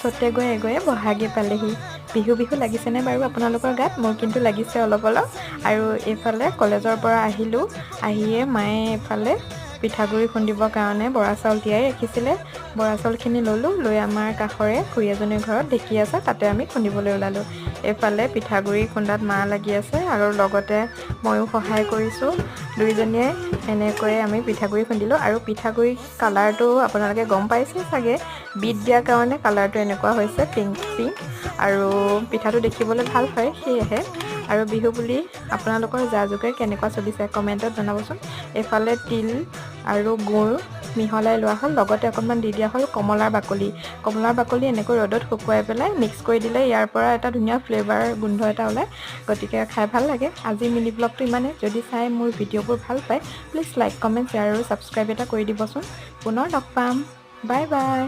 তাৰপাছতে গৈ এগৈয়ে বহাগী পালেহি। বিহু বিহু লাগিছেনে বাৰু আপোনালোকৰ গাত? মোৰ কিন্তু লাগিছে অলপ অলপ। আৰু এইফালে কলেজৰ পৰা আহিলোঁ। আহিয়ে মায়ে এইফালে পিঠাগুড়ি খুন্দিবৰ কাৰণে বৰা চাউল তিয়াই ৰাখিছিলে। বৰা চাউলখিনি ল'লোঁ লৈ আমাৰ কাষৰে খুৰী এজনীৰ ঘৰত ঢেঁকী আছে তাতে আমি খুন্দিবলৈ ওলালোঁ। এইফালে পিঠাগুড়ি খুন্দাত মা লাগি আছে আৰু লগতে ময়ো সহায় কৰিছোঁ। দুইজনীয়ে এনেকৈয়ে আমি পিঠাগুড়ি খুন্দিলোঁ আৰু পিঠাগুড়ি কালাৰটো আপোনালোকে গম পাইছে চাগে? বিট দিয়াৰ কাৰণে কালাৰটো এনেকুৱা হৈছে পিংক পিংক। আৰু পিঠাটো দেখিবলৈ ভাল হয় সেয়েহে। আৰু বিহু বুলি আপোনালোকৰ যা যোগাৰ কেনেকুৱা চলিছে কমেণ্টত জনাবচোন। এইফালে তিল আৰু গুড় মিহলাই লোৱা হ'ল লগতে অকণমান দি দিয়া হ'ল কমলাৰ বাকলি। কমলাৰ বাকলি এনেকৈ ৰ'দত শুকুৱাই পেলাই মিক্স কৰি দিলে ইয়াৰ পৰা এটা ধুনীয়া ফ্লেভাৰ গোন্ধ এটা ওলায়। গতিকে খাই ভাল লাগে। আজি মিনি ব্লগটো ইমানে যদি চাই মোৰ ভিডিঅ'বোৰ ভাল পায় প্লিজ লাইক কমেণ্ট শ্বেয়াৰ আৰু ছাবস্ক্ৰাইব এটা কৰি দিবচোন। পুনৰ লগ পাম। Bye bye